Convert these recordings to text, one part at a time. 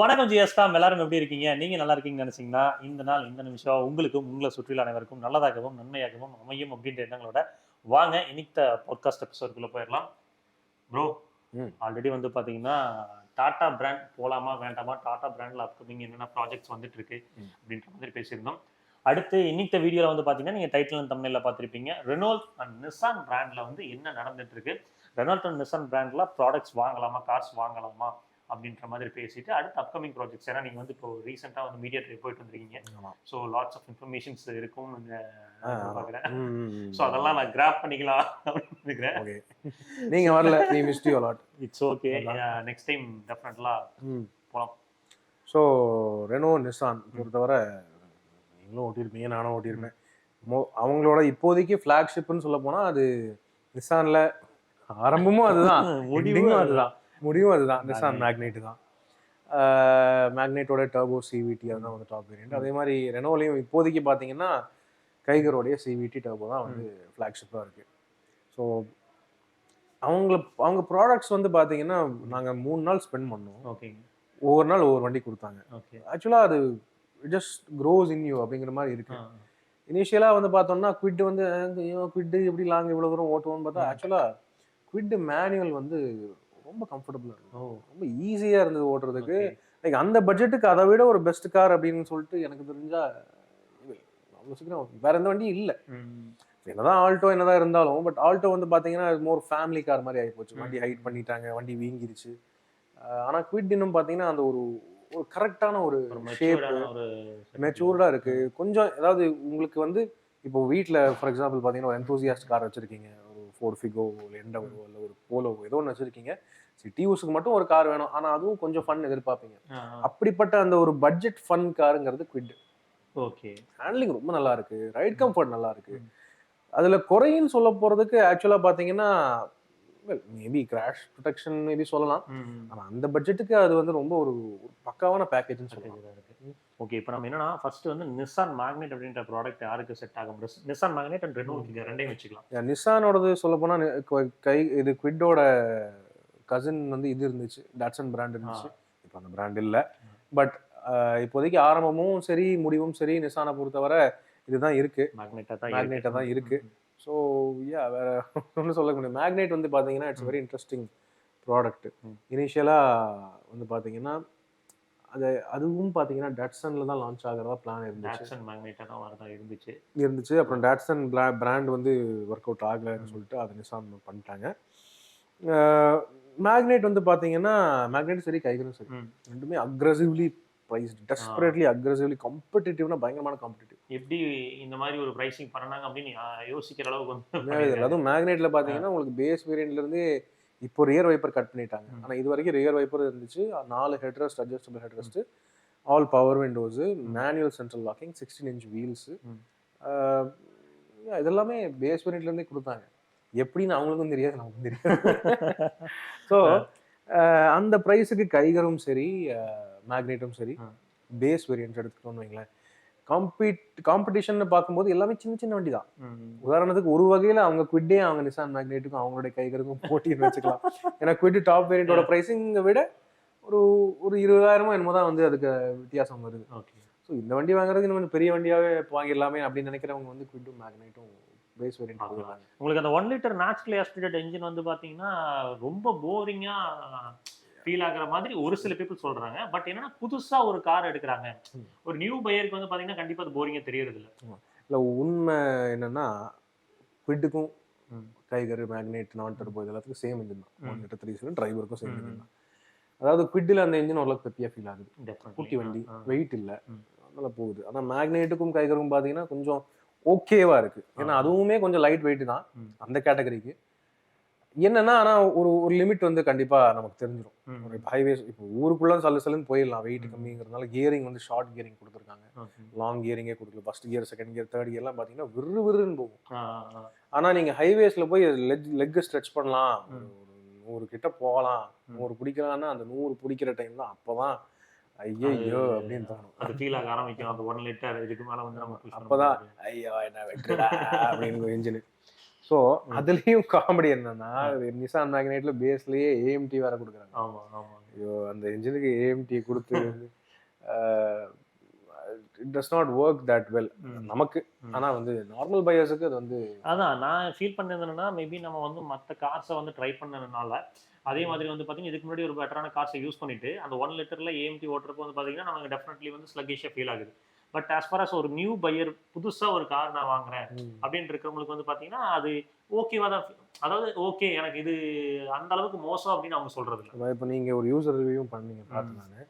வணக்கம் ஜிஎஸ்காம் எல்லாரும் எப்படி இருக்கீங்க? நீங்க நல்லா இருக்கீங்கன்னு நினைச்சீங்கன்னா இந்த நாள் இந்த நிமிஷம் உங்களுக்கும் உங்களை சுற்றியுள்ள அனைவருக்கும் நல்லதாகவும் நன்மையாகவும் அமையும் அப்படின்ற எண்ணங்களோட வாங்க. இன்னைக்கு பாட்காஸ்ட் எபிசோடுக்குள்ள போயிடலாம். ப்ரோ. ஆல்ரெடி வந்து பாத்தீங்கன்னா டாடா பிராண்ட் போலாமா வேண்டாமா டாடா பிராண்ட்ல அப்கமிங் என்னென்ன ப்ராஜெக்ட்ஸ் வந்துட்டு இருக்கு. அப்படின்ற மாதிரி பேசியிருந்தோம். அடுத்து இன்னைக்கு வீடியோல வந்து பாத்தீங்கன்னா நீங்க டைட்டில் தமிழ்ல பார்த்திருப்பீங்க ரெனால்ட் அண்ட் நிசான் பிராண்ட்ல வந்து என்ன நடந்துட்டு இருக்கு ரெனால்ட் அண்ட் நிசான் பிராண்ட்ல ப்ராடக்ட்ஸ் வாங்கலாமா கார்ஸ் வாங்கலாமா? அப்படின்ற மாதிரி பேசிட்டு அடுத்து அப்கமிங் ப்ராஜெக்ட்ஸ் ஏன்னா நீங்க வந்து இப்போ ரீசெண்டாக வந்து மீடியா ட்ரிப் போயிட்டு வந்திருக்கீங்க. ஸோ லாட்ஸ் ஆஃப் இன்ஃபர்மேஷன்ஸ் இருக்கும். பார்க்குறேன். ஸோ அதெல்லாம் நான் கிராப் பண்ணிக்கலாம் அப்படின்னு நினைக்கிறேன். Okay. நீங்க வரல நீ missed you lot it's okay next time டெஃபினெட்லாம் போலாம். ஸோ ரெனோ நிசான் பொறுத்தவரை நீங்களும் ஓட்டியிருப்பீங்க நானும் ஓட்டியிருப்பேன். மோ அவங்களோட இப்போதைக்கு ஃப்ளாக்ஷிப்னு சொல்ல போனா அது நிசான்ல ஆரம்பமும் அதுதான். முடிவும் அதுதான். முடிவும் அதுதான். நிசான் மேக்னெட் தான். மேக்னெட்டோட டர்போ சிவிடி அதுதான் வந்து டாப் வேரியன்ட் அதே மாதிரி ரெனோலையும் இப்போதைக்கு பார்த்தீங்கன்னா கைகரோடைய சிவிடி டர்போ தான் வந்து ஃப்ளாக்ஷிப்பாக இருக்கு. ஸோ அவங்கள அவங்க ப்ராடக்ட்ஸ் வந்து பார்த்தீங்கன்னா நாங்கள் மூணு நாள் ஸ்பெண்ட் பண்ணோம் ஓகேங்க ஒவ்வொரு நாள் ஒவ்வொரு வண்டி கொடுத்தாங்க. ஓகே ஆக்சுவலாக அது ஜஸ்ட் க்ரோஸ் இன் யூ அப்படிங்கிற மாதிரி இருக்கு. இனிஷியலாக வந்து பார்த்தோம்னா குவிட் வந்து குவிட் எப்படி லாங் இவ்வளோ தூரம் ஓட்டுவோம்னு பார்த்தா. ஆக்சுவலாக குவிட் மேனுவல் வந்து ரொம்ப கம்ஃபர்டபுளாக இருக்கும் ரொம்ப ஈஸியாக இருந்தது ஓட்டுறதுக்கு. லைக் அந்த பட்ஜெட்டுக்கு அதை விட ஒரு பெஸ்ட் கார் அப்படின்னு சொல்லிட்டு எனக்கு தெரிஞ்சா அவ்வளோ சீக்கிரம் வேற எந்த வண்டியும் இல்லை. என்னதான் ஆல்டோ என்னதான் இருந்தாலும் பட் ஆல்டோ வந்து பாத்தீங்கன்னா மோர் ஃபேமிலி கார் மாதிரி ஆகி போச்சு வண்டி. ஹைட் பண்ணிட்டாங்க வண்டி வீங்கிருச்சு. அஹ் ஆனா குவிட் இன்னும் பாத்தீங்கன்னா அந்த ஒரு ஒரு கரெக்டான ஒரு ஷேப் மெச்சூர்டான ஒரு மெச்சூர்டா இருக்கு. கொஞ்சம் அதாவது உங்களுக்கு வந்து இப்போ வீட்டில் ஃபார் எக்ஸாம்பிள் பார்த்தீங்கன்னா ஒரு என்தூசியாஸ்ட் கார் வச்சிருக்கீங்க. ஃபோர் ஃபிகோ இல்லை எண்டவோ இல்லை ஒரு போலோ ஏதோ ஒன்று வச்சிருக்கீங்க. சிட்டி யூஸுக்கு மட்டும் ஒரு கார் வேணும். ஆனால் அதுவும் கொஞ்சம் ஃபன் எதிர்பார்ப்பீங்க. அப்படிப்பட்ட அந்த ஒரு பட்ஜெட் ஃபன் காருங்கிறது குவிட் ஓகே ஹேண்ட்லிங் ரொம்ப நல்லா இருக்கு. ரைட் கம்ஃபர்ட் நல்லா இருக்கு. அதுல குறைன்னு சொல்ல போறதுக்கு ஆக்சுவலா பாத்தீங்கன்னா மேபி கிராஷ் ப்ரொடெக்ஷன் மேபி சொல்லலாம். ஆனா அந்த பட்ஜெட்டுக்கு அது வந்து ரொம்ப ஒரு பக்காவான பேக்கேஜ்னு சொல்லலாம். ஓகே இப்போ நம்ம என்னன்னா ஃபர்ஸ்ட் வந்து நிசான் மேக்னெட் அப்படின்ற ப்ராடக்ட் யாருக்கு செட் ஆகும் நிசான் மேக்னெட் அண்ட் இது ரெண்டையும் வச்சுக்கலாம். நிசானோடது சொல்ல போனா நி- கொ- இது குவிட்டோட கசின் வந்து இது இருந்துச்சு. டாட்சன் பிராண்ட் இருந்துச்சு. இப்போ அந்த பிராண்ட் இல்லை. பட் இப்போதைக்கு ஆரம்பமும் சரி முடிவும் சரி நிசானை பொறுத்தவரை இதுதான் இருக்கு. மேக்னெட்டா தான் Magnet-ஆ தான் இருக்கு. ஸோ யா வேற ஒன்றும் சொல்ல முடியும் மேக்னெட் வந்து பார்த்தீங்கன்னா இட்ஸ் வெரி இன்ட்ரெஸ்டிங் ப்ராடக்ட். இனிஷியலாக வந்து பார்த்தீங்கன்னா அது அதுவும் பார்த்தீங்கன்னா டட்சனில் தான் லான்ச் ஆகிறதா பிளான் இருந்துச்சு. டாக்ஸன் மேக்னெட்டா தான் வரதா இருந்துச்சு. இருந்துச்சு. அப்புறம் டாட்சன் பிராண்ட் வந்து ஒர்க் அவுட் ஆகலைன்னு சொல்லிட்டு அதை நிசான் பண்ணிட்டாங்க. மேக்னெட் வந்து பார்த்தீங்கன்னா மேக்னெட் சரி கைகளும் சரி. ரெண்டுமே அக்ரஸிவ்லி ப்ரைஸ்டு டெஸ்பரேட்லி அக்ரஸிவ்லி காம்படிட்டிவ்னா பயங்கரமான காம்படிட்டிவ் எப்படி இந்த மாதிரி ஒரு பிரைசிங் பண்ணனாங்க அப்படின்னு யோசிக்கிற அளவுக்கு வந்து அதுவும் மேக்னெட்ல பாத்தீங்கன்னா உங்களுக்கு பேஸ் வேரியன்ட்ல இருந்து இப்போ ரியர் வைப்பர் கட் பண்ணிட்டாங்க. ம். ஆனா இது வரைக்கும் ரியர் வைப்பர் இருந்துச்சு. நாலு headrest adjustable headrest all power windows manual central locking sixteen inch wheels. இதெல்லாமே பேஸ் வேரியன்ட்ல இருந்தே கொடுத்தாங்க. எப்படின்னு அவங்களுக்கும் தெரியாது நமக்கும் தெரியாது. ஸோ அந்த ப்ரைஸுக்கு கைகரும் சரி மேக்னெட்டும் சரி. பேஸ் வேரியன்ட் எடுத்துக்கிட்டோம்னு வைங்களேன். காம்பீட் காம்படிஷன் பார்க்கும்போது எல்லாமே சின்ன சின்ன வண்டி தான். உதாரணத்துக்கு ஒரு வகையில அவங்க குவிட்டே அவங்க நிசான் மேக்னெட்டுக்கும் அவங்களுடைய கைகளுக்கும் போட்டின்னு வச்சுக்கலாம். ஏன்னா குவிட் டாப் வேரியண்டோட பிரைசிங்கை விட ஒரு ஒரு இருபதாயிரமோ என்னமோ தான் வந்து அதுக்கு வித்தியாசம் வருது. ஓகே ஸோ இந்த வண்டி வாங்குறது இன்னும் பெரிய வண்டியாவே வாங்கிடலாமே அப்படின்னு நினைக்கிறவங்க வந்து குவிட்டும் மேக்னெட்டும் பேஸ் வேரியன்ட். உங்களுக்கு அந்த one litre naturally aspirated engine வந்து பாத்தீங்கன்னா ரொம்ப போரிங்கா ஃபீல் ஆகுற மாதிரி ஒரு சில பீப்புள் சொல்றாங்க பட் என்னன்னா புதுசா ஒரு கார் எடுக்கிறாங்க. ஒரு நியூ பையருக்கு வந்து பாத்தீங்கன்னா கண்டிப்பா அது போரிங்கா தெரியறது இல்ல இல்லை உண்மை என்னன்னா குவிட்டுக்கும் ம். கைகர் மேக்னெட் நான் டர்போ இது எல்லாத்துக்கும் சேம் இன்ஜின் தான். ஒன் லிட்டர் த்ரீ சிலிண்டர் டிரைவருக்கும் சேம். இன்ஜின் தான் அதாவது குவிட்டில் அந்த இன்ஜின் ஓரளவுக்கு பெப்பியாக ஃபீல் ஆகுது. குட்டி வண்டி. வெயிட் இல்ல. அதனால போகுது ஆனா மேக்னெட்டுக்கும் கைகரும் பாத்தீங்கன்னா கொஞ்சம் ஓகேவா இருக்கு ஏன்னா. அதுவுமே கொஞ்சம் லைட் வெயிட் தான். அந்த கேட்டகரிக்கு என்னன்னா ஆனா ஒரு ஒரு லிமிட் வந்து கண்டிப்பா நமக்கு தெரிஞ்சிடும் ஹைவேஸ் இப்போ ஊருக்குள்ள சல்லு சல்லுன்னு போயிடலாம். வெயிட். கம்மிங்கிறதுனால கியரிங் வந்து ஷார்ட் கியரிங் கொடுத்துருக்காங்க. லாங் கியரிங்கே கொடுக்கல. First gear second gear third கியர்லாம் பாத்தீங்கன்னா விறு விறுன்னு போகும். ஆனா நீங்க ஹைவேஸ்ல போய் லெக் லெக் ஸ்ட்ரெச் பண்ணலாம். நூறு கிட்ட போகலாம். நூறு பிடிக்கலாம்னா அந்த நூறு பிடிக்கிற டைம் தான் அப்பதான் ஐயோ அப்படின்னு தோணும். அது ஃபீல் ஆக ஆரம்பிக்கும். அந்த ஒன் லிட்டர் இதுக்கு மேல வந்து நம்ம அப்பதான். ஐயோ என்ன வெட்டுடா அப்படின்னு இன்ஜின் ஸோ அதுலயும் காமெடி என்னன்னா நிசான் மேக்னெட்ல பேஸ்லயே ஏஎம்டி வேற கொடுக்குறாங்க. ஆமா ஆமா. ஐயோ அந்த இன்ஜினுக்கு ஏஎம்டி கொடுத்து it does not work that well நமக்கு. ம். ஆனா வந்து நார்மல் பையர்ஸுக்கு அது வந்து அதான் நான் ஃபீல் பண்ணது என்னன்னா மேபி நம்ம வந்து மற்ற கார்ஸை வந்து ட்ரை பண்ணதுனால அதே மாதிரி வந்து பார்த்தீங்கன்னா இதுக்கு முன்னாடி ஒரு பெட்டரான கார்ஸை யூஸ் பண்ணிட்டு அந்த ஒன் லிட்டர்ல ஏஎம்டி ஓட்டுறப்போ வந்து பார்த்தீங்கன்னா நமக்கு டெஃபினெட்லி வந்து ஸ்லகிஷாக ஃபீல் ஆகுது. பட் as far as ஒரு நியூ பையர் புதுசாக ஒரு கார் நான் வாங்குறேன் அப்படின்னு இருக்கிறவங்களுக்கு வந்து பார்த்தீங்கன்னா அது ஓகேவா தான் அதாவது ஓகே எனக்கு இது அந்த அளவுக்கு மோசம் அப்படின்னு அவங்க சொல்றது இல்லை இப்போ நீங்க ஒரு யூசர் ரிவ்யூ பண்ணீங்க பார்த்து நான்.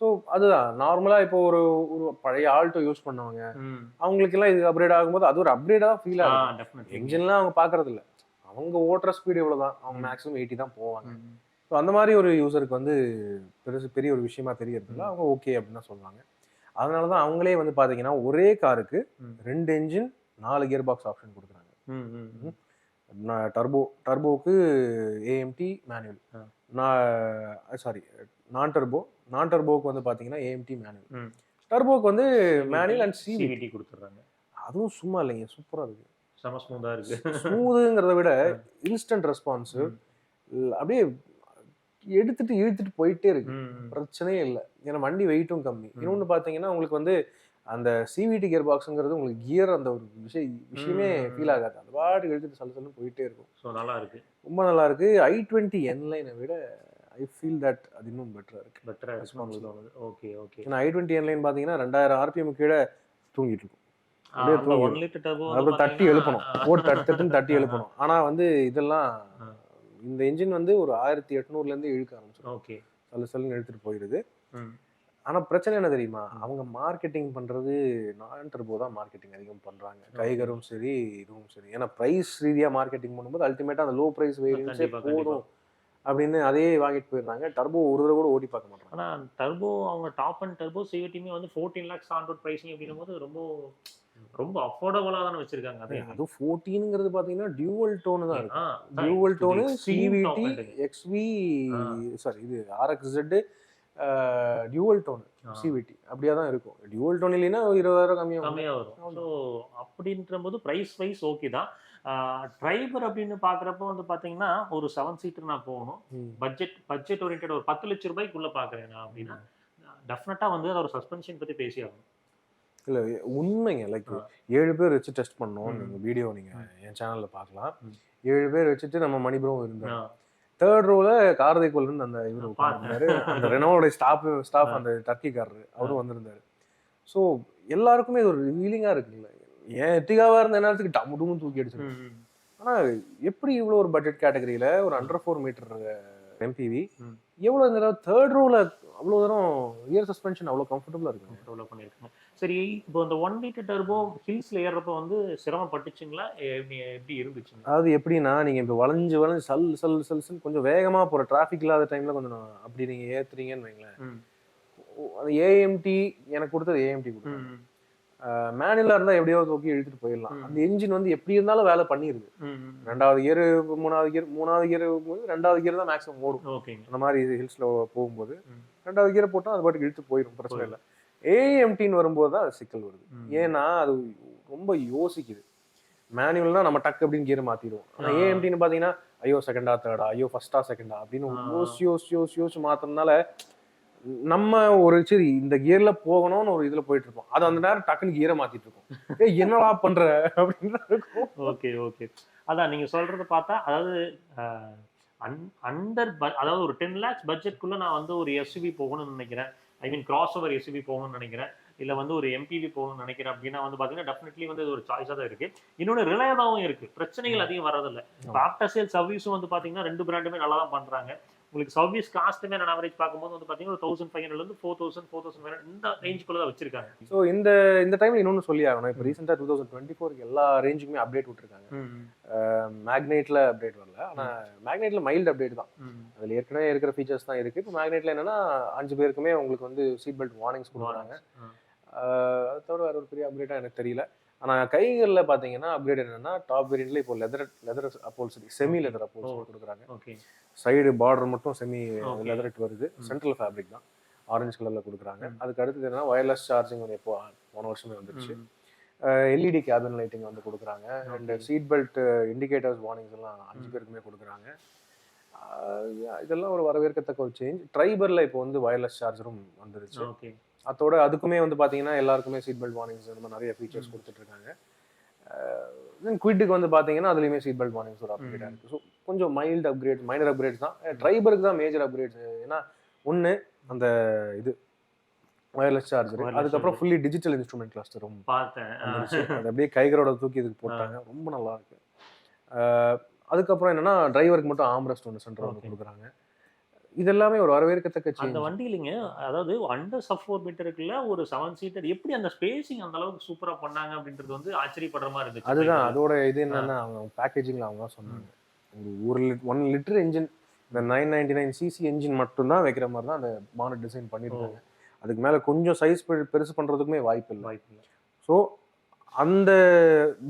ஸோ அதுதான். நார்மலா இப்போ ஒரு ஒரு பழைய ஆல்டோ யூஸ் பண்ணவங்க அவங்களுக்கு எல்லாம் இது அப்கிரேட் ஆகும்போது அது ஒரு அப்கிரேடா ஃபீல் ஆகும் என்ஜின்லாம் அவங்க பாக்குறது இல்ல அவங்க ஓட்டுற ஸ்பீடு இவ்வளவுதான் அவங்க மேக்ஸிமம் எயிட்டி தான் போவாங்க. ஸோ அந்த மாதிரி ஒரு யூசருக்கு வந்து பெருசு பெரிய ஒரு விஷயமா தெரியறது இல்ல அவங்க ஓகே அப்படின்னு தான் சொல்லுவாங்க அதனால தான் அவங்களே வந்து பாத்தீங்கன்னா ஒரே காருக்கு. ரெண்டு என்ஜின் நாலு கியர் பாக்ஸ் ஆப்ஷன் கொடுக்குறாங்க turbo டர்போவுக்கு AMT manual. Non sorry non turbo non டர்போவுக்கு வந்து பாத்தீங்கன்னா ஏஎம்டி மேனுவல் ம். டர்போவுக்கு வந்து மேனுவல் அண்ட் சிவி சிவிடி கொடுத்துட்றாங்க. அதுவும் சும்மா இல்லைங்க சூப்பரா இருக்கு. செம ஸ்மூத்தாக இருக்கு. ஸ்மூதுங்கிறத விட இன்ஸ்டன்ட் ரெஸ்பான்ஸ் அப்படியே எடுத்துட்டு இழுத்துட்டு போயிட்டே இருக்கு. பிரச்சனையே இல்லை. ஏன்னா வண்டி வெயிட்டும் கம்மி. இன்னொன்று பார்த்தீங்கன்னா உங்களுக்கு வந்து அந்த சிவிடி கியர் பாக்ஸுங்கிறது உங்களுக்கு கியர் அந்த ஒரு விஷய விஷயமே. ஃபீல் ஆகாது. அது பாட்டுக்கு எடுத்துட்டு சல சலன்னு போயிட்டே இருக்கும். ஸோ நல்லா இருக்கு. ரொம்ப நல்லா இருக்கு. ஐ டுவெண்ட்டி என் லைனை விட ஐ ஃபீல் தட் அது இன்னும் பெட்டரா இருக்கு. பெட்டராக ரெஸ்பான்ஸ் ஓகே ஓகே ஏன்னா ஐ டுவெண்ட்டி என் லைன் பார்த்தீங்கன்னா ரெண்டாயிரம் ஆர்பிஎம் கீழே தூங்கிட்டு இருக்கும். அப்படியே அந்த அப்புறம் தட்டி எழுப்பணும். போட்டு தட்டு தட்டி எழுப்பணும். ஆனா வந்து இதெல்லாம். இந்த என்ஜின் வந்து ஒரு ஆயிரத்தி எட்நூறுல இருந்து இழுக்க ஆரம்பிச்சிடும். ஓகே. சல்லு சல்லுன்னு எடுத்துட்டு போயிடுது. ம். ஆனா பிரச்சனை என்ன தெரியுமா. அவங்க மார்க்கெட்டிங் பண்றது நான் டர்போ தான் மார்க்கெட்டிங் அதிகம் பண்றாங்க. கைகரும் சரி இதுவும் சரி. ஏன்னா பிரைஸ் ரீதியா மார்க்கெட்டிங் பண்ணும்போது அல்டிமேட்டா அந்த லோ பிரைஸ் வேரியன்ஸே போதும் அப்படின்னு அதே வாங்கிட்டு போயிடுறாங்க. டர்போ ஒரு தடவை கூட ஓடி பார்க்க மாட்டாங்க ஆனா டர்போ அவங்க டாப் அண்ட் டர்போ சிவிடியுமே வந்து fourteen lakhs on road pricing அப்படின்னும் போது ரொம்ப ரொம்ப அஃபோர்டபுளாக தானே வச்சிருக்காங்க. அதே அதுவும் ஃபோர்டீனுங்கிறது பாத்தீங்கன்னா டியூவல் டோனு தான் இருக்கு. ஆ, dual tone CVT. XV. Sorry இது RX Z dual tone CVT அப்படியே தான் இருக்கும். டியூவல் டோன் இல்லைன்னா ஒரு இருபதாயிரம் கம்மியாக கம்மியா வரும். ஸோ அப்படின்ற போது ப்ரைஸ் வைஸ் ஓகே தான். டிரைவர் அப்படின்னு பார்க்குறப்போ வந்து பார்த்தீங்கன்னா ஒரு செவன் சீட்டர் நான் போகணும். பட்ஜெட் பட்ஜெட் ஓரியன்ட் ஒரு பத்து லட்ச ரூபாய்க்குள்ள பார்க்குறேன் நான் அப்படின்னா டெஃபினட்டாக வந்து அதோட சஸ்பென்ஷன் பற்றி பேசி ஆகணும் இல்ல உண்மைங்க லைக். ஏழு பேர் வச்சு டெஸ்ட் பண்ணோம் ம். நீங்க வீடியோ நீங்க ம். என் சேனல்ல பார்க்கலாம். ஏழு பேர் வச்சுட்டு நம்ம மணிபுரம் இருந்தார் ஆ, தேர்ட் ரோல கார்த்திக் இருந்து அந்த இவர். உட்கார்ந்தாரு அந்த ரெனோட ஸ்டாஃப் ஸ்டாஃப். அந்த டர்க்கிக்காரரு அவரும் வந்திருந்தாரு ஸோ எல்லாருக்குமே ஒரு ரிவீலிங்கா இருக்குல்ல ஏன் எத்திகாவா இருந்த நேரத்துக்கு டம்மு டும்மு தூக்கி அடிச்சிருக்கு ம், ம். ஆனா எப்படி இவ்வளவு ஒரு பட்ஜெட் கேட்டகரியில ஒரு அண்டர் ஃபோர் மீட்டர் எம்பிவி ம். எவ்வளவு இந்த தேர்ட் ரோல அவ்வளவு தூரம் ரியர் சஸ்பென்ஷன் அவ்வளவு கம்ஃபர்டபுளா இருக்கு டெவலப் பண்ணியிருக்காங்க. சரி இப்போ இந்த ஒன் லிட்டர் டர்போ ஹில்ஸ்ல ஏறுறப்ப வந்து சிரமப்பட்டுச்சுங்களா? எப்படி எப்படி இருந்துச்சுங்க அதாவது எப்படின்னா நீங்க இப்ப வளைஞ்சு வளைஞ்சு சல் சல் சல்ஸ்ன்னு கொஞ்சம் வேகமா போற டிராஃபிக் இல்லாத டைம்ல கொஞ்சம் அப்படி நீங்க ஏத்துறீங்கன்னு வைங்களேன். அது ஏஎம்டி எனக்கு கொடுத்தது ஏஎம்டி கொடுத்தது மேனுவலா இருந்தா எப்படியோ தூக்கி இழுத்துட்டு போயிடலாம். அந்த என்ஜின் வந்து எப்படி இருந்தாலும் வேலை ம். ரெண்டாவது கியர் மூணாவது கியர் மூணாவது கியர் ரெண்டாவது கியர் தான் மேக்ஸிமம் ஓடும் அந்த மாதிரி ஹில்ஸ்ல போகும்போது. ரெண்டாவது கியர் போட்டா அது பாட்டுக்கு இழுத்து போயிடும் பிரச்சனை இல்லை ஏஎம்டின்னு வரும்போது தான் அது சிக்கல் வருது. ஏன்னா அது ரொம்ப யோசிக்குது மேனுவல்னா நம்ம டக் அப்படின்னு கியர் மாத்திடுவோம் ஆனா. ஏஎம்டின்னு பாத்தீங்கன்னா ஐயோ செகண்டா தேர்டா ஐயோ ஃபர்ஸ்டா செகண்டா அப்படின்னு. யோசி யோசி யோசி யோசி மாத்துறதுனால நம்ம ஒரு சரி இந்த கியர்ல போகணும்னு ஒரு இதுல போயிட்டு இருப்போம் அது அந்த நேரம் டக்குன்னு கியரை மாத்திட்டு இருக்கோம் ஏய் என்னடா பண்ற? அப்படின்னு இருக்கும். Okay okay. அதான் நீங்க சொல்றத பார்த்தா அதாவது அண்டர் அதாவது ஒரு டென் லேக்ஸ் பட்ஜெட்குள்ள நான் வந்து ஒரு எஸ்யூவி போகணும்னு நினைக்கிறேன். I mean crossover SUV போகணும்னு நினைக்கிறேன். இல்ல வந்து ஒரு எம்பிவி போகணும்னு நினைக்கிறேன் அப்படின்னா வந்து பாத்தீங்கன்னா டெஃபினெட்லி வந்து ஒரு சாய்ஸா தான் இருக்கு. இன்னொன்னு ரிலையபாவும் இருக்கு. பிரச்சனைகள் அதிகம் வர்றதில்ல. இப்போ ஆஃப்டர் சேல் சர்வீஸும் வந்து பாத்தீங்கன்னா ரெண்டு பிராண்டுமே நல்லா தான் பண்றாங்க. உங்களுக்கு சர்வீஸ் காஸ்ட்டுமே நான் ஆவரேஜ் பார்க்கும்போது வந்து பாத்தீங்கன்னா ஒரு தௌசண்ட் ஃபைவ் ஹண்ட்ரட்ல இருந்து four thousand four thousand five இந்த ரேஞ்சுக்குள்ள தான் வச்சிருக்காங்க. ஸோ இந்த இந்த டைம்ல இன்னொன்னு சொல்லி ஆகணும். இப்போ ரீசெண்டாக டூ தௌசண்ட் டுவெண்ட்டி ஃபோருக்கு எல்லா ரேஞ்சுக்குமே அப்டேட் விட்டுருக்காங்க. மேக்னெட்ல அப்டேட் வரல. ஆனா மேக்னெட்ல மைல்டு அப்டேட் தான். அதுல ஏற்கனவே இருக்கிற ஃபீச்சர்ஸ் தான் இருக்கு. இப்போ மேக்னெட்ல என்னன்னா அஞ்சு பேருக்குமே உங்களுக்கு வந்து சீட் பெல்ட் வார்னிங்ஸ் கொடுக்குறாங்க. தவிர வேற ஒரு பெரிய அப்டேட்டா எனக்கு தெரியல. ஆனா கைகள்ல பாத்தீங்கன்னா அப்கிரேட் என்னன்னா டாப் வேரியன்ட்ல இப்போ leather leather upholstery semi leather upholstery கொடுக்குறாங்க. ஓகே சைடு பார்டர் மட்டும் செமி. லெதர்ட் வருது. சென்ட்ரல் ஃபேப்ரிக் தான். ஆரஞ்சு கலர்ல கொடுக்குறாங்க. ம். அதுக்கு அடுத்தது என்னன்னா ஒயர்லெஸ் சார்ஜிங் வந்து எப்போ போன வருஷமே வந்துருச்சு. எல்இடி கேபின் லைட்டிங் வந்து கொடுக்குறாங்க. And. Seat belt indicators warnings எல்லாம் அஞ்சு ம். பேருக்குமே கொடுக்குறாங்க. இதெல்லாம் ஒரு வரவேற்கத்தக்க ஒரு சேஞ்ச் ட்ரைபரில் இப்போ வந்து வயர்லெஸ் சார்ஜரும் வந்துருச்சு. ஓகே அதோட அதுக்குமே வந்து பார்த்தீங்கன்னா எல்லாருக்குமே சீட் பெல்ட் வார்னிங்ஸ் இந்த மாதிரி நிறைய ஃபீச்சர்ஸ் கொடுத்துட்டு இருக்காங்க தென் குவிட்டுக்கு வந்து பார்த்தீங்கன்னா அதுலேயுமே சீட் பெல்ட் வார்னிங்ஸ் ஒரு அப்கிரேடாக இருக்குது ஸோ கொஞ்சம் மைல்டு அப்கிரேட் மைனர் அப்கிரேட்ஸ் தான். ட்ரைபருக்கு தான் மேஜர் அப்கிரேட்ஸ் ஏன்னா ஒன்று அந்த இது வயர்லெஸ் சார்ஜர் அதுக்கப்புறம் ஃபுல்லி டிஜிட்டல் இன்ஸ்ட்ருமெண்ட் கிளஸ்டரும் பார்த்தேன். ஆ. வந்துருச்சு. அது அப்படியே கைகரோட தூக்கி இதுக்கு போட்டாங்க. ரொம்ப நல்லா இருக்கு. அதுக்கப்புறம் என்னன்னா டிரைவருக்கு மட்டும் ஆம்ரெஸ்ட் ஒன்று சென்டர் Okay. கொடுக்குறாங்க. இது எல்லாமே ஒரு வரவேற்கத்தக்க அந்த வண்டி இல்லைங்க. அதாவது அண்டர் சஃபோர் மீட்டருக்குள்ள ஒரு செவன் சீட்டர் எப்படி அந்த ஸ்பேசிங் அந்த அளவுக்கு சூப்பரா பண்ணாங்க அப்படின்றது வந்து ஆச்சரியப்படுற மாதிரி இருந்துச்சு. அதுதான் அதோட இது என்னன்னா அவங்க பேக்கேஜிங்ல அவங்க சொன்னாங்க. ஒரு ஒன் லிட்டர் இன்ஜின் இந்த nine ninety nine CC engine மட்டும்தான் வைக்கிற மாதிரி தான் அந்த மானட் டிசைன் பண்ணியிருக்காங்க. அதுக்கு மேல கொஞ்சம் சைஸ் பெருசு பண்றதுக்குமே வாய்ப்பு இல்லை. வாய்ப்பு இல்லை. ஸோ அந்த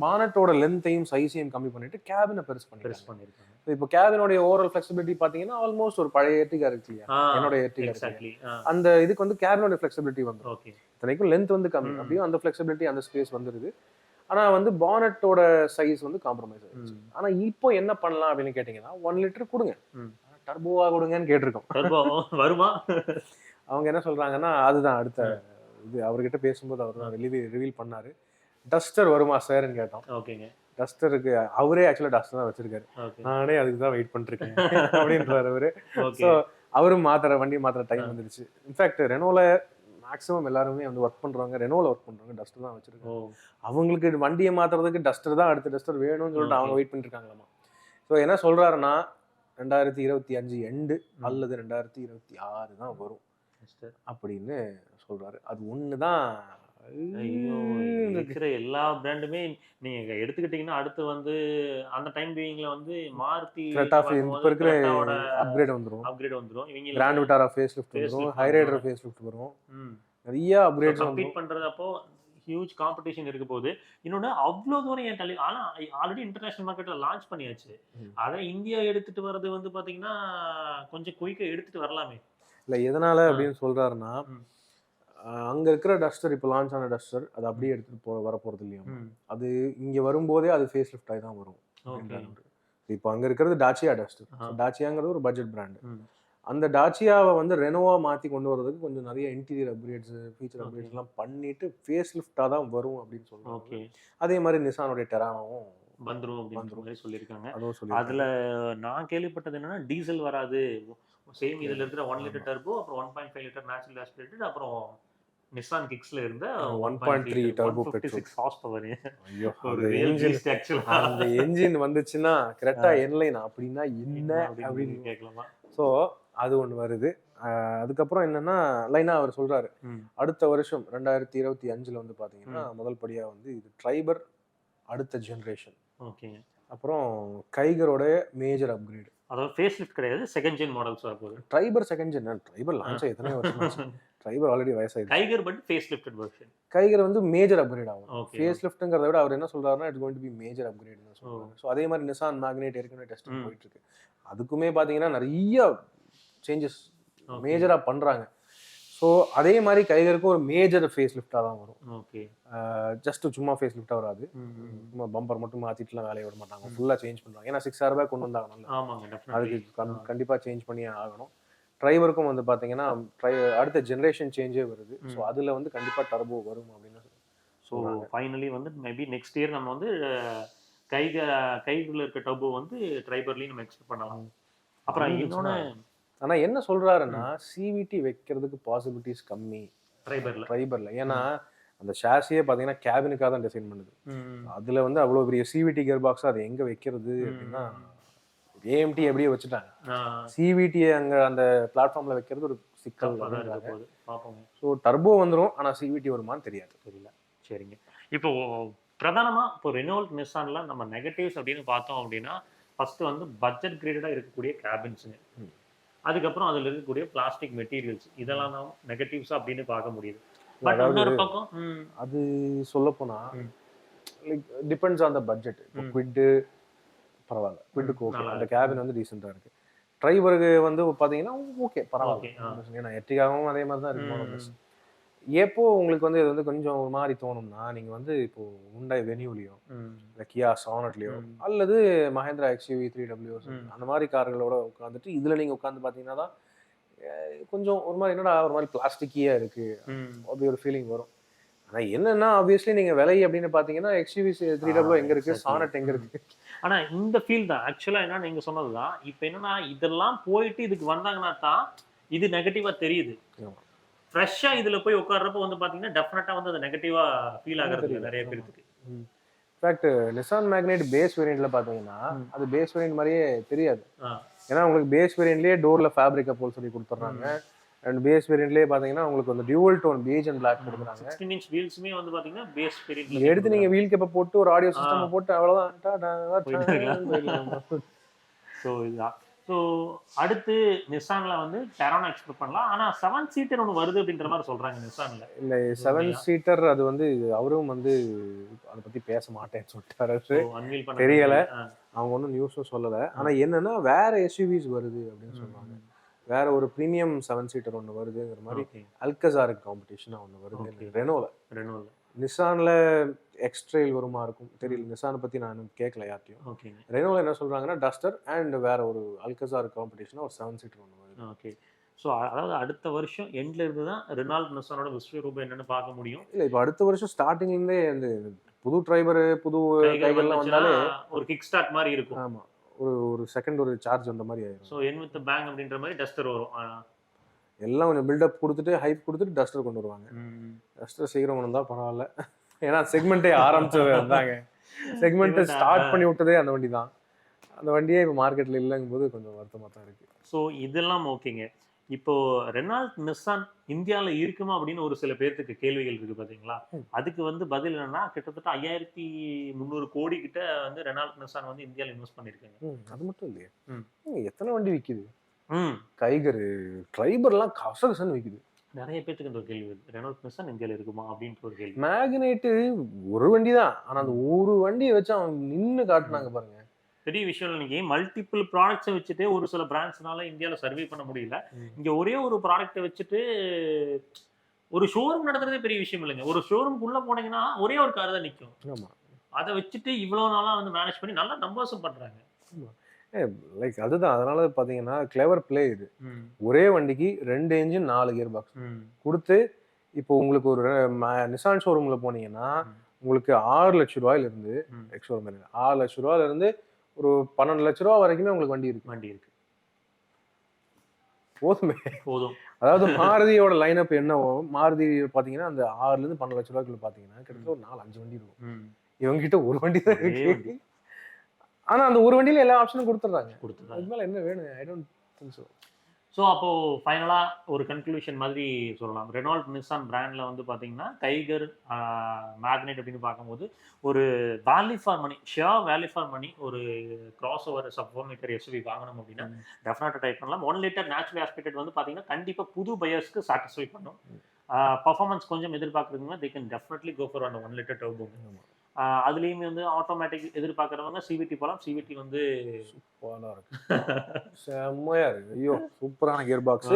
மானட்டோட லென்த்தையும் சைஸையும் கம்மி பண்ணிட்டு கேபினை பெருசு பெருசு பண்ணிருக்காங்க. இப்போ கேபினோடைய ஓவரால் ஃபிளெக்சிபிலிட்டி பாத்தீங்கன்னா ஆல்மோஸ்ட் ஒரு பழைய எர்டிகா இருக்கு என்னோட எக்ஸாக்ட்லி அந்த இதுக்கு வந்து கேபினோட ஃபிளெக்சிபிலிட்டி வந்துடும் இத்தனைக்கும் லென்த் வந்து கம்மி. அப்படியும் அந்த ஃபிளெக்சிபிலிட்டி அந்த ஸ்பேஸ் வந்துருது. ஆனா வந்து பானட்டோட சைஸ் வந்து காம்ப்ரமைஸ் ஆயிடுச்சு. ஆனா இப்போ என்ன பண்ணலாம் அப்படின்னு கேட்டீங்கன்னா ஒன் லிட்டர் கொடுங்க. டர்போவா கொடுங்கன்னு கேட்டிருக்கோம். வருமா? அவங்க என்ன சொல்றாங்கன்னா அதுதான் அடுத்த இது. அவர்கிட்ட பேசும்போது அவர் தான் ரிலீவ் ரிவீல் பண்ணாரு. டஸ்டர் வருமா சார்னு கேட்டோம். ஓகேங்க. டஸ்டருக்கு அவரே ஆக்சுவலா டஸ்டர் தான் வச்சிருக்காரு. நானே அதுக்கு தான் வெயிட் பண்ணிருக்கேன் அப்படின்றாரு அவரு. ஸோ அவரும் மாத்திர வண்டி மாத்திர டைம் வந்துருச்சு. இன்ஃபேக்ட் ரெனோல மேக்ஸிமம் எல்லாருமே வந்து ஒர்க் பண்றவங்க ரெனோல ஒர்க் பண்றவங்க டஸ்டர் தான் வச்சிருக்காங்க. ஓ. அவங்களுக்கு வண்டியை மாத்துறதுக்கு டஸ்டர் தான் அடுத்த டஸ்டர் வேணும்னு சொல்லிட்டு. அவங்க வெயிட் பண்ணிட்டு இருக்காங்களாமா ஸோ என்ன சொல்றாருன்னா ரெண்டாயிரத்தி இருபத்தி அஞ்சு எண்டு. அல்லது ரெண்டாயிரத்தி இருபத்தி ஆறு தான் வரும். அப்படின்னு சொல்றாரு. அது ஒன்று தான் இருக்கிற எல்லா பிராண்டுமே நீங்க எடுத்துக்கிட்டீங்கன்னா அடுத்து வந்து அந்த டைம் பீயிங்ல வந்து மாருதி இப்போ இருக்கிற அப்கிரேட் வந்துரும். அப்கிரேட் வந்துரும். இவங்க Grand Vitara face lift lift Hyryder. Face lift வரும். நிறைய வந்துரும். கம்ப்ளீட் பண்றதப்போ ஹியூஜ் காம்படிஷன் இருக்க போகுது. இன்னொன்னு அவ்வளவு தூரம் ஏன் தள்ளி ஆனா ஆல்ரெடி இன்டர்நேஷனல் மார்க்கெட்ல லான்ச் பண்ணியாச்சு. அதை இந்தியா எடுத்துட்டு வர்றது வந்து பாத்தீங்கன்னா கொஞ்சம் குயிக்கா எடுத்துட்டு வரலாமே. இல்ல எதனால. அப்படின்னு சொல்றாருன்னா அங்க இருக்கிற டஸ்டர் இப்போ லான்ச் ஆன டஸ்டர் அது அப்படியே எடுத்துட்டு போ வர போறது இல்லையா அது இங்க வரும்போதே அது ஃபேஸ் லிஃப்ட் ஆகி தான் வரும். இப்போ அங்க இருக்கிறது டாச்சியா டஸ்டர். டாச்சியாங்கிறது ஒரு பட்ஜெட் பிராண்ட் அந்த டாச்சியாவை வந்து ரெனோவா மாத்தி கொண்டு வரதுக்கு கொஞ்சம் நிறைய interior upgrades feature Okay. Upgrades எல்லாம் பண்ணிட்டு ஃபேஸ் லிஃப்டா தான் வரும் அப்படின்னு ஓகே. அதே மாதிரி நிசானுடைய டெரானோவும் வந்துரும் அப்படின்ற. மாதிரி சொல்லியிருக்காங்க. அதுல நான் கேள்விப்பட்டது என்னன்னா டீசல் வராது. சேம் இதுல இருக்கிற ஒன் லிட்டர் டர்போ அப்புறம் one point five litre natural aspirated அப்புறம் நிசான் கிக்ஸ்ல இருந்த 1.3 turbo petrol. Six horse power ஐயோ ஒரு அந்த ரியல் engine- பீஸ்ட் ஆக்சுவலா அந்த என்ஜின் வந்துச்சுன்னா கரெக்டா என்லைன் அப்படின்னா என்ன அப்படின்னு கேட்கலாமா? ஸோ அது ஒன்று வருது. அதுக்கப்புறம் என்னன்னா லைனா அவர் சொல்றாரு. அடுத்த வருஷம் ரெண்டாயிரத்தி இருபத்தி அஞ்சுல வந்து பாத்தீங்கன்னா முதல் படியா வந்து இது ட்ரைபர் அடுத்த ஜெனரேஷன் ஓகேங்க. அப்புறம் கைகரோட மேஜர் அப்கிரேட் அதாவது ஃபேஸ் லிஃப்ட் கிடையாது செகண்ட் ஜென் மாடல்ஸ் வரப்போகுது Triber second gen Triber launch எத்தனை வருஷம் ட்ரைபர் ஆல்ரெடி வயசாயிடுச்சு. Tiger but face lifted version Kiger வந்து மேஜர் அப்கிரேட் ஆகும். ஃபேஸ் லிஃப்ட்ங்கிறத விட அவர் என்ன சொல்றாருன்னா it's going to be major upgrade சொல்றாரு. ஸோ அதே மாதிரி நிசான் மேக்னெட் ஏற்கனவே டெஸ்ட். போயிட்டு இருக்கு. அதுக்குமே பாத்தீங்கன்னா நிறைய சேஞ்சஸ் Okay. மேஜரா பண்றாங்க. ஸோ அதே மாதிரி கைகருக்கும் ஒரு மேஜர் ஃபேஸ் லிஃப்டாக தான் வரும். ஓகே ஜஸ்ட் சும்மா ஃபேஸ் லிஃப்டாக வராது. சும்மா பம்பர் மட்டும் மாத்திட்டுலாம் வேலையை விட மாட்டாங்க. ஃபுல்லா சேஞ்ச் பண்ணுவாங்க. ஏன்னா சிக்ஸ் ரூபாய் கொண்டு வந்தாங்க அதுக்கு டெஃபினெட்லி கண்- கண்டிப்பா சேஞ்ச் பண்ணி ஆகணும். டிரைவருக்கும் வந்து பாத்தீங்கன்னா ட்ரை அடுத்த ஜெனரேஷன் சேஞ்சே வருது. ஸோ. அதுல வந்து கண்டிப்பா டர்போ வரும் அப்படின்னு ஸோ ஃபைனலி வந்து மேபி நெக்ஸ்ட் இயர் நம்ம வந்து கைக கைக்குள்ள இருக்க டர்போ வந்து ட்ரைபர்லையும் நம்ம எக்ஸ்பெக்ட் பண்ணலாம். அப்புறம் இன்னொன்னு ஆனா என்ன சொல்றாருன்னா சிவிடி வைக்கிறதுக்கு பாசிபிலிட்டிஸ் கம்மி. ட்ரைபர்ல ட்ரைபர்ல ஏன்னா அந்த ஷாசியே பாத்தீங்கன்னா கேபினுக்காக தான் டிசைன் பண்ணுது. அதுல வந்து அவ்வளவு பெரிய சிவிடி கியர் பாக்ஸ் அதை எங்க வைக்கிறது அப்படின்னா ஏஎம்டி எப்படியே வச்சுட்டாங்க. சிவிடி அங்க அந்த பிளாட்ஃபார்ம்ல வைக்கிறது ஒரு சிக்கல் ஸோ டர்போ வந்துரும். ஆனா சிவிடி வருமான்னு தெரியாது. தெரியல சரிங்க. இப்போ பிரதானமா இப்போ ரெனோல்ட் நிசான்ல நம்ம நெகட்டிவ்ஸ் அப்படின்னு பார்த்தோம் அப்படின்னா ஃபர்ஸ்ட் வந்து பட்ஜெட் கிரேடடா இருக்கக்கூடிய கேபின்ஸுங்க. அதுக்கப்புறம் அதுல இருக்கக்கூடிய பிளாஸ்டிக் மெட்டீரியல்ஸ் இதெல்லாம் தான் நெகட்டிவ்ஸ் அப்படின்னு பார்க்க முடியுது பட் அதாவது இன்னொரு பக்கம் ம், அது சொல்ல போனா. Like depends on the budget. Kwid பரவாயில்ல குவிட்டுக்கு ஓகே அந்த. கேபின் வந்து டீசெண்டாக இருக்கு டிரைவருக்கு வந்து பாத்தீங்கன்னா ஓகே பரவாயில்ல. ஏன்னா எர்டிகாவும் அதே மாதிரி தான் ம். எப்போ உங்களுக்கு வந்து இது வந்து கொஞ்சம் ஒரு மாதிரி தோணும்னா நீங்க வந்து இப்போ உண்டாய் வெனியூலையோ இந்த கியா சானட்லயோ. அல்லது மஹேந்திரா எக்ஸ்யூவி த்ரீ டபிள்யூ. அந்த மாதிரி கார்களோட உட்காந்துட்டு இதுல நீங்க உட்காந்து பாத்தீங்கன்னா தான் கொஞ்சம் ஒரு மாதிரி என்னடா ஒரு மாதிரி பிளாஸ்டிக்கியா இருக்கு. அப்படி ஒரு ஃபீலிங் வரும். ஆனா என்னன்னா ஆப்வியஸ்லி நீங்க விலை அப்படின்னு பாத்தீங்கன்னா எக்ஸ்யூவி த்ரீ டபிள்யூ எங்க இருக்கு? exactly. சானட் எங்க இருக்கு? ஆனா இந்த ஃபீல் தான். ஆக்சுவலா என்ன நீங்க சொன்னதுதான் இப்போ என்னன்னா இதெல்லாம் போயிட்டு இதுக்கு வந்தாங்கன்னா தான் இது நெகட்டிவா தெரியுது. ஆமா. ஃப்ரெஷ்ஷா இதுல போய் உட்கார்றப்ப வந்து பாத்தீங்கன்னா டெஃபினட்டா வந்து அது நெகட்டிவா ஃபீல் ஆகிறது. நிறைய. பேருக்கு in fact Nissan Magnite base வேரியண்ட்ல பாத்தீங்கன்னா. அது பேஸ் வேரியண்ட் மாதிரியே தெரியாது. ஏன்னா உங்களுக்கு பேஸ் வேரியண்ட்லயே டோர்ல ஃபேப்ரிக் போல் சொல்லி கொடுத்துட்றாங்க அண்ட் பேஸ் வேரியண்ட்லயே பாத்தீங்கன்னா உங்களுக்கு அந்த dual tone beige and black கொடுக்குறாங்க சிக்ஸ்டீன் இன்ச் வீல்ஸுமே வந்து பாத்தீங்கன்னா பேஸ் நீங்க எடுத்து நீங்க வீல் கேப்ப போட்டு ஒரு ஆடியோ சிஸ்டம் போட்டு. போயிடலாம். ஸோ இதுதான் ஸோ அடுத்து நிசான்ல வந்து டெரானா எக்ஸ்பெக்ட் பண்ணலாம். ஆனா செவன் சீட்டர் ஒன்று வருது அப்படின்ற மாதிரி சொல்றாங்க நிசான்ல இல்ல செவன் சீட்டர் அது வந்து அவரும் வந்து அதை பத்தி பேச மாட்டேன்னு சொல்லிட்டாரு தெரியல. அவங்க ஒன்றும் நியூஸும் சொல்லல. ஆனா என்னன்னா வேற எஸ்யூவிஸ் வருது அப்படின்னு சொல்றாங்க. வேற ஒரு ப்ரீமியம் செவன் சீட்டர் ஒன்று வருதுங்கிற மாதிரி. அல்கசாருக்கு காம்படிஷனா ஒன்று வருது. ரெனோல ரெனோல நிசான்ல எக்ஸ்ட்ரெயில் வருமா இருக்கும்? தெரியல. நிசானை பத்தி நான் கேட்கல யார்ட்டையும். ஓகேங்க ரெனோல என்ன சொல்றாங்கன்னா டஸ்டர் அண்ட் வேற ஒரு அல்கசார் காம்படிஷனா ஒரு செவன் சீட்டர் ஒன்று ஓகே. ஸோ அதாவது அடுத்த வருஷம் எண்ட்ல இருந்து தான் ரெனால்ட் நிசானோட விஸ்வரூபம் என்னன்னு பார்க்க முடியும். இல்ல இப்போ அடுத்த வருஷம் ஸ்டார்டிங்ல இருந்தே இந்த புது டிரைவர் புது வந்துச்சுன்னா வந்தாலே ஒரு கிக் ஸ்டார்ட் மாதிரி இருக்கும். ஆமா. ஒரு ஒரு செகண்ட் ஒரு சார்ஜ் வந்த மாதிரி ஆயிரும். ஸோ என் வித் பேங்க் அப்படின்ற மாதிரி டஸ்டர் வரும். எல்லாம் கொஞ்சம் பில்டப் கொடுத்துட்டு ஹைப் கொடுத்துட்டு டஸ்டர் கொண்டு வருவாங்க. டஸ்டர் சீக்கிரம் கொண்டு வந்தா பரவாயில்ல. ஏன்னா செக்மெண்ட்டே ஆரம்பிச்சது வந்தாங்க செக்மெண்ட்டை ஸ்டார்ட். பண்ணி விட்டதே அந்த வண்டி தான் அந்த வண்டியே இப்போ மார்க்கெட்ல இல்லைங்கும் போது கொஞ்சம் வருத்தமாக தான் இருக்கு. ஸோ இதெல்லாம் ஓகேங்க. இப்போ ரெனால்ட் நிசான் இந்தியாவில் இருக்குமா அப்படின்னு ஒரு சில பேர்த்துக்கு கேள்விகள் இருக்கு பாத்தீங்களா? ம். அதுக்கு வந்து பதில் என்னன்னா கிட்டத்தட்ட ஐயாயிரத்தி முந்நூறு கோடி கிட்ட வந்து ரெனால்ட் நிசான் வந்து இந்தியாவில் இன்வெஸ்ட் பண்ணியிருக்காங்க அது மட்டும் இல்லையே. எத்தனை வண்டி விக்குது? ம். கைகர் ட்ரைபர்லாம் கசகசன்னு விக்குது. நிறைய பேர்த்துக்கு இந்த ஒரு கேள்வி ரெனால்ட் நிசான் இந்தியாவில் இருக்குமா அப்படின்ற ஒரு கேள்வி. மேக்னேட்டு ஒரு வண்டி தான். ஆனா அந்த ஒரு வண்டியை வச்சு அவன் நின்னு காட்டுனாங்க பாருங்க. பெரிய விஷயம் நீங்க மல்டிபிள் ப்ராடக்ட்ஸை வச்சுட்டு ஒரு சில பிராண்ட்ஸ்னால இந்தியாவில் சர்வே பண்ண முடியல. இங்க ஒரே ஒரு ப்ராடக்ட்டை வச்சுட்டு ஒரு ஷோரூம் நடத்துறதே பெரிய விஷயம் இல்லைங்க. ஒரு ஷோரூம்குள்ள போனீங்கன்னா ஒரே ஒரு கார் தான் நிற்கும் ஆமா. அதை வச்சுட்டு இவ்வளவு நாளா வந்து மேனேஜ் பண்ணி நல்லா நம்பர்ஸும் பண்றாங்க. லைக் அதுதான். அதனால பாத்தீங்கன்னா கிளவர் பிளே இது. ஒரே வண்டிக்கு ரெண்டு என்ஜின் நாலு கியர் பாக்ஸ் கொடுத்து இப்போ உங்களுக்கு ஒரு நிசான் ஷோரூம்ல போனீங்கன்னா. உங்களுக்கு ஆறு லட்ச ரூபாயில இருந்து ம். எக்ஸ் ஷோரூம் ஆறு லட்ச ரூபாயில இருந்து ஒரு பன்னெண்டு லட்ச ரூபா வரைக்குமே உங்களுக்கு வண்டி இருக்கு. வண்டி இருக்கு. போதுமே. போதும். அதாவது மாருதியோட லைனப் என்னவோ மாருதி பாத்தீங்கன்னா அந்த ஆறுல இருந்து பன்னெண்டு லட்ச ரூபாய்க்குள்ள பாத்தீங்கன்னா கிட்டத்தட்ட ஒரு நாலு அஞ்சு வண்டி இருக்கும். இவங்க கிட்ட ஒரு வண்டி தான் இருக்கு. ஆனா அந்த ஒரு வண்டியில எல்லா ஆப்ஷனும் கொடுத்துட்றாங்க. கொடுத்துருக்காங்க அதுக்கு மேல என்ன வேணும்? I don't think so so அப்போ ஃபைனலா ஒரு கன்க்ளூஷன் மாதிரி சொல்லலாம். ரெனால்ட் நிசான் பிராண்ட்ல வந்து பாத்தீங்கன்னா கைகர் மேக்னெட் அப்படின்னு பார்க்கும்போது ஒரு value for money sheer value for money ஒரு cross over sub four metre SUV வாங்கணும் அப்படின்னா. டெஃபினட்டாக டைப் பண்ணலாம். ஒன் லிட்டர் நேச்சுரல் ஆஸ்பெக்டட் வந்து பாத்தீங்கன்னா கண்டிப்பா புது பையர்ஸ்க்கு சாட்டிஸ்ஃபை பண்ணும். பர்ஃபார்மன்ஸ் கொஞ்சம் எதிர்பார்க்குறதுங்க they can definitely go for அந்த ஒன் லிட்டர் டர்போ அதுலேயுமே வந்து ஆட்டோமேட்டிக் எதிர்பார்க்குறவங்க சிவிடி போகலாம் சிவிடி வந்து சூப்பரா இருக்கு. செம்மையா இருக்கு. ஐயோ சூப்பரான கியர் பாக்ஸ்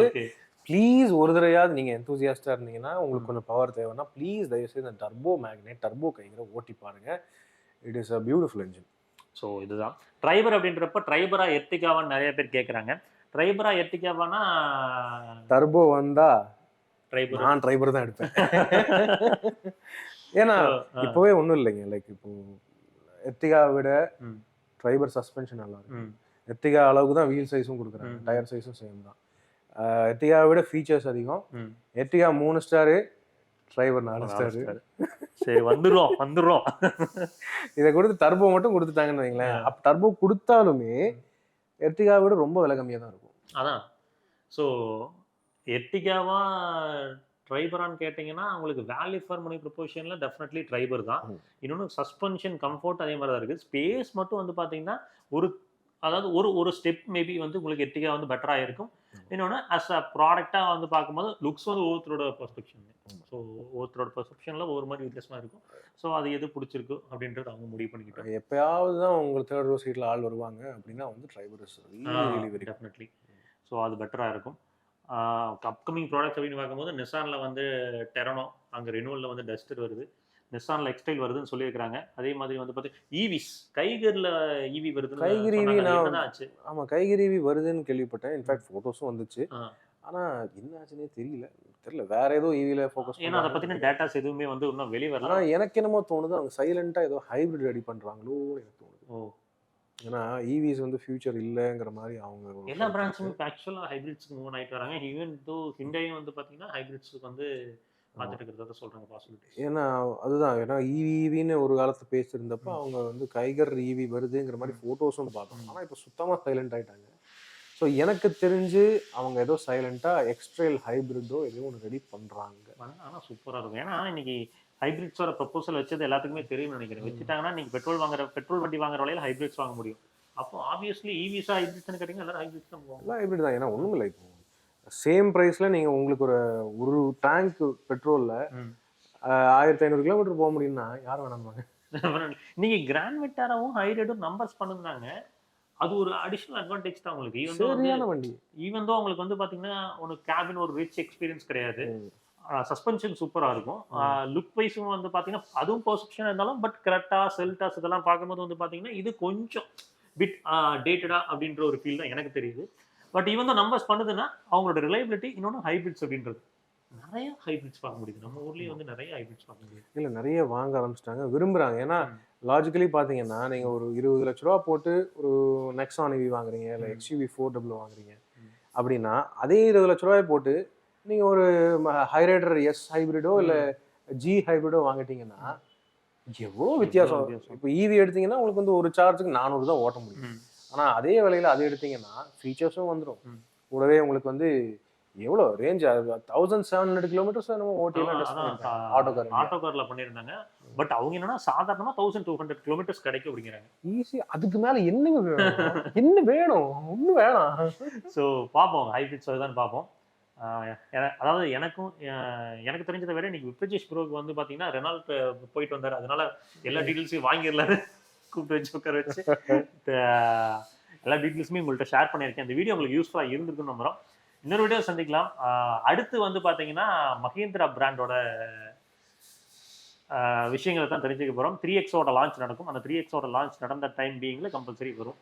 ப்ளீஸ் ஒரு தடவையாவது நீங்க எந்தூசியாஸ்டா இருந்தீங்கன்னா உங்களுக்கு கொஞ்சம் பவர் தேவைன்னா ப்ளீஸ் தயவுசெய்து இந்த டர்போ மேக்னெட் டர்போ கைங்கிற ஓட்டி பாருங்க. It is a beautiful engine so இதுதான். ட்ரைபர் அப்படின்றப்ப ட்ரைபரா எர்டிகாவான்னு நிறைய பேர் கேட்குறாங்க ட்ரைபரா எர்டிகாவானா டர்போ வந்தா ட்ரைபர் நான் டிரைவர் தான் எடுப்பேன். ஏன்னா இப்போவே ஒன்றும் இல்லைங்க. லைக் இப்போ எர்டிகாவை விட. ட்ரைபர் சஸ்பென்ஷன் நல்லா இருக்கு. எர்டிகா அளவுக்கு தான் வீல் சைஸும் கொடுக்குறாங்க. டயர் சைஸும் சேம் தான். எர்டிகாவை விட ஃபீச்சர்ஸ் அதிகம். எர்டிகா மூணு ஸ்டாரு டிரைவர் நாலு ஸ்டாரு சரி வந்துடுறோம் வந்துடுறோம். இதை கொடுத்து டர்போ மட்டும் கொடுத்துட்டாங்கன்னு வைங்களேன். அப்போ டர்போ கொடுத்தாலுமே எர்டிகா விட ரொம்ப விலை கம்மியாக தான் இருக்கும். அதான். ஸோ எர்டிகாவா ட்ரைபரான்னு கேட்டிங்கன்னா உங்களுக்கு வேல்யூ ஃபார் மணி ப்ரொபோஷனில் டெஃபினெட்லி ட்ரைபர் தான். இன்னொன்று சஸ்பென்ஷன் கம்ஃபர்ட் அதே மாதிரி தான் இருக்குது ஸ்பேஸ் மட்டும் வந்து பார்த்தீங்கன்னா ஒரு அதாவது ஒரு ஒரு ஸ்டெப் மேபி வந்து உங்களுக்கு எர்டிகா வந்து பெட்டராக இருக்கும். இன்னொன்று அஸ் அ ப்ராடக்டாக வந்து பார்க்கும்போது லுக்ஸ் வந்து ஒவ்வொருத்தரோட பர்ஸ்பெக்ஷன் ஸோ ஒவ்வொருத்தரோட பர்செப்ஷனில் ஒவ்வொரு மாதிரி வித்தியாசமாக இருக்கும். ஸோ அது எது பிடிச்சிருக்கு அப்படின்றது அவங்க முடிவு பண்ணிக்கிட்டாங்க எப்பயாவது தான் உங்களுக்கு தேர்ட் ரோ சீட்டில் ஆள் வருவாங்க அப்படின்னா வந்து டிரைவர் டெஃபினெட்லி ஸோ அது பெட்டராக இருக்கும். அப்கமிங் ப்ராடக்ட்ஸ் அப்படின்னு பார்க்கும்போது நிசான்ல வந்து டெரனோ அங்க ரெனோல்ல வந்து டஸ்டர் வருது. நிசான்ல எக்ஸ்டைல் வருதுன்னு சொல்லியிருக்காங்க அதே மாதிரி வந்து பார்த்து ஈவிஸ் கைகர்ல ஈவி வருதுன்னு கைகர் EV சொன்னாங்க. அது நான் ஆச்சு? ஆமா கைகறிவி வருதுன்னு கேள்விப்பட்டேன். இன்ஃபேக்ட் ஃபோட்டோஸும் வந்துச்சு. ஆ. ஆனா என்ன ஆச்சுன்னே தெரியல. தெரியல வேற ஏதோ ஈவில ஃபோக்கஸ் ஏன்னா அதை பத்தின டேட்டாஸ் எதுவுமே வந்து இன்னும் வெளியே வரல எனக்கு என்னமோ தோணுது அவங்க சைலண்டா ஏதோ ஹைபிரிட் ரெடி பண்றாங்களோ எனக்கு தோணுது. ஓ. ஏன்னா ஈவிஸ் வந்து ஃபியூச்சர் இல்லைங்கிற மாதிரி அவங்க எல்லா பிராண்ட்ஸுமே. இப்போ ஆக்சுவலாக ஹைபிரிட்ஸ்க்கு மூவ் ஆயிட்டு வராங்க. ஈவன் தோ ஹிண்டையும் வந்து பார்த்தீங்கன்னா ஹைபிரிட்ஸ்க்கு வந்து பார்த்துட்டு இருக்கிறத சொல்றாங்க பாசிபிலிட்டிஸ் ஏன்னா அதுதான். ஏன்னா ஈவின்னு ஒரு காலத்துல பேசியிருந்தப்ப அவங்க வந்து கைகர் ஈவி வருதுங்கிற மாதிரி ஃபோட்டோஸும் பார்த்தோம். ஆனா இப்போ சுத்தமா சைலண்ட் ஆயிட்டாங்க. ஸோ எனக்கு தெரிஞ்சு அவங்க ஏதோ சைலண்டா எக்ஸ்ட்ரைல் ஹைபிரிட்டோ ஏதோ ஒன்று ரெடி பண்றாங்க. ஆனால் சூப்பராக இருக்கும். ஏன்னா இன்னைக்கு ஹைபிரிட்ஸோட ப்ரப்போசல் வச்சது எல்லாத்துக்குமே தெரியும்னு நினைக்கிறேன். வச்சுட்டாங்கன்னா இன்னைக்கு பெட்ரோல் வாங்குற பெட்ரோல் வண்டி வாங்குற வழியில ஹைபிரிட்ஸ் வாங்க முடியும். அப்போ ஆப்வியஸ்லி ஈவிஸா ஹைபிரிட்ஸ்னு கேட்டிங்கன்னா எல்லாரும் ஹைபிரிட்ஸ் தான் போவாங்க. ஹைபிரிட் தான். ஏன்னா ஒன்றும் இல்லை இப்போ சேம் ப்ரைஸ்ல நீங்க உங்களுக்கு ஒரு ஒரு டேங்க் பெட்ரோல்ல. ஆயிரத்தி ஐநூறு கிலோமீட்டர் போக முடியும்னா யார் வேணாம்பாங்க? இன்னைக்கு கிராண்ட் விட்டாராவும் ஹைரேடும் நம்பர்ஸ் பண்ணிருந்தாங்க அது ஒரு அடிஷனல் அட்வான்டேஜ் தான் உங்களுக்கு. ஈவன் வண்டி. ஈவன் தோ உங்களுக்கு வந்து பாத்தீங்கன்னா ஒரு கேபின் ஒரு ரிச் எக்ஸ்பீரியன்ஸ் கிடையாது. சஸ்பென்ஷன் சூப்பரா இருக்கும். லுக் வைஸும் வந்து பாத்தீங்கன்னா அதுவும் பர்செப்ஷன் இருந்தாலும் பட் கரெக்டா செல்டாஸ் இதெல்லாம் பார்க்கும்போது வந்து பாத்தீங்கன்னா இது கொஞ்சம் பிட் டேட்டடா அப்படின்ற ஒரு ஃபீல் தான் எனக்கு தெரியுது. பட் ஈவன் தான் நம்பர்ஸ் பண்ணுதுன்னா அவங்களோட ரிலையபிலிட்டி இன்னொன்று ஹைபிரிட்ஸ் அப்படின்றது. நிறைய ஹைபிரிட்ஸ் பார்க்க முடியுது. நம்ம ஊர்லயே வந்து நிறைய ஹைபிரிட்ஸ் பார்க்க முடியுது. இல்ல நிறைய வாங்க ஆரம்பிச்சிட்டாங்க. விரும்புறாங்க. ஏன்னா. லாஜிக்கலி பாத்தீங்கன்னா நீங்க ஒரு இருபது லட்ச ரூபா போட்டு ஒரு நெக்ஸான் இவி வாங்குறீங்க இல்ல. எக்ஸ்யூவி ஃபோர் டபுள் வாங்குறீங்க. அப்படின்னா அதே இருபது லட்ச ரூபாய் போட்டு நீங்க ஒரு ஹைரைடர் எஸ் ஹைபிரிடோ இல்ல ஜி ஹைபிரிடோ வாங்கிட்டீங்கன்னா எவ்வளோ வித்தியாசம். இப்போ ஈவி எடுத்தீங்கன்னா உங்களுக்கு வந்து ஒரு சார்ஜுக்கு நானூறு தான் ஓட்ட முடியும். ம். ஆனா அதே விலையில அது எடுத்தீங்கன்னா ஃபீச்சர்ஸும் வந்துடும். கூடவே உங்களுக்கு வந்து எவ்வளோ range thousand seven hundred kilometres நம்ம ஓட்டிலாம் ஆட்டோ கார் ஆட்டோ கார்ல பண்ணியிருந்தாங்க. பட் அவங்க என்னன்னா சாதாரணமா தௌசண்ட் டூ ஹண்ட்ரட் கிலோமீட்டர்ஸ் கிடைக்கும் அப்படிங்கிறாங்க. ஈஸி அதுக்கு மேல வேணும்? என்ன வேணும்? ஒன்றும் வேணாம். ஸோ பார்ப்போம். ஹைபிரிட்ஸ் வருதான்னு பார்ப்போம். அதாவது எனக்கும் எனக்கு தெரிஞ்சதை விட இன்னைக்கு விப்ரஜேஷ் ப்ரோக்கு வந்து பார்த்தீங்கன்னா ரெனால்ட் போயிட்டு வந்தார். அதனால எல்லா டீட்டெயில்ஸையும் வாங்கிடலாரு கூப்பிட்டு வச்சு உட்கார வச்சு எல்லா டீட்டெயில்ஸுமே உங்கள்கிட்ட ஷேர் பண்ணியிருக்கேன். இந்த வீடியோ உங்களுக்கு யூஸ்ஃபுல்லாக இருந்திருக்குன்னு நம்புறோம். இன்னொரு வீடியோ சந்திக்கலாம். அடுத்து வந்து பார்த்தீங்கன்னா மஹேந்திரா பிராண்டோட விஷயங்களை தான் தெரிஞ்சுக்க போகிறோம் த்ரீ எக்ஸோட லான்ச் நடக்கும். அந்த த்ரீ எக்ஸோட லான்ச் நடந்த டைம் பீயிங்கில் கம்பல்சரி வரும்.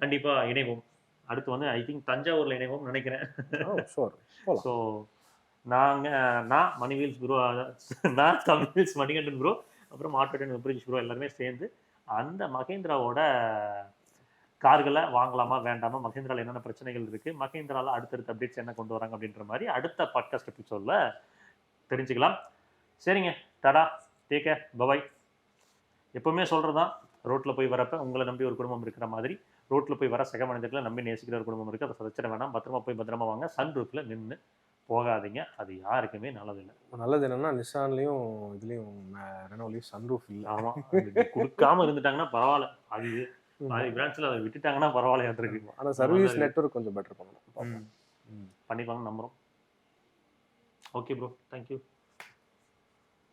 கண்டிப்பாக இணைவோம். அடுத்து வந்து ஐ திங்க் தஞ்சாவூர்ல இணைவோம் நினைக்கிறேன். ஸோ நாங்கள் நான் மணிவீல்ஸ் ப்ரோ நான் தமிழ்ஸ் மணிகண்டன் ப்ரோ அப்புறம் ஆட்டோடன் விப்ரிஜ் ப்ரோ எல்லாருமே சேர்ந்து அந்த மகேந்திராவோட கார்களை வாங்கலாமா வேண்டாமா மகேந்திரால என்னென்ன பிரச்சனைகள் இருக்கு மகேந்திரால அடுத்தடுத்த அப்டேட்ஸ் என்ன கொண்டு வராங்க அப்படின்ற மாதிரி அடுத்த பாட்காஸ்ட் எபிசோட்ல தெரிஞ்சுக்கலாம். சரிங்க. டடா. டேக்க பபாய் எப்பவுமே சொல்றதுதான். ரோட்ல போய் வரப்ப உங்களை நம்பி ஒரு குடும்பம் இருக்கிற மாதிரி ரோட்ல போய் வர சக மனிதர்களை நம்பி நேசிக்கிற ஒரு குடும்பம் இருக்கு. அதை சதச்சிட வேணாம். பத்திரமா போய் பத்திரமா வாங்க. சன் ரூஃப்ல நின்று போகாதீங்க. அது யாருக்குமே நல்லதில்லை. நல்லது என்னன்னா நிசான்லயும் இதுலயும் ரெனோலையும் சன்ரூஃப் இல்லை. ஆமா. அது கொடுக்காம இருந்துட்டாங்கன்னா பரவாயில்ல. அது பாதி பிரான்ச்ல அதை விட்டுட்டாங்கன்னா பரவாயில்லையா இருக்கு. ஆனா சர்வீஸ் நெட்வொர்க் கொஞ்சம் பெட்டர் பண்ணணும். ம். பண்ணிப்பாங்க நம்புறோம். Okay bro thank you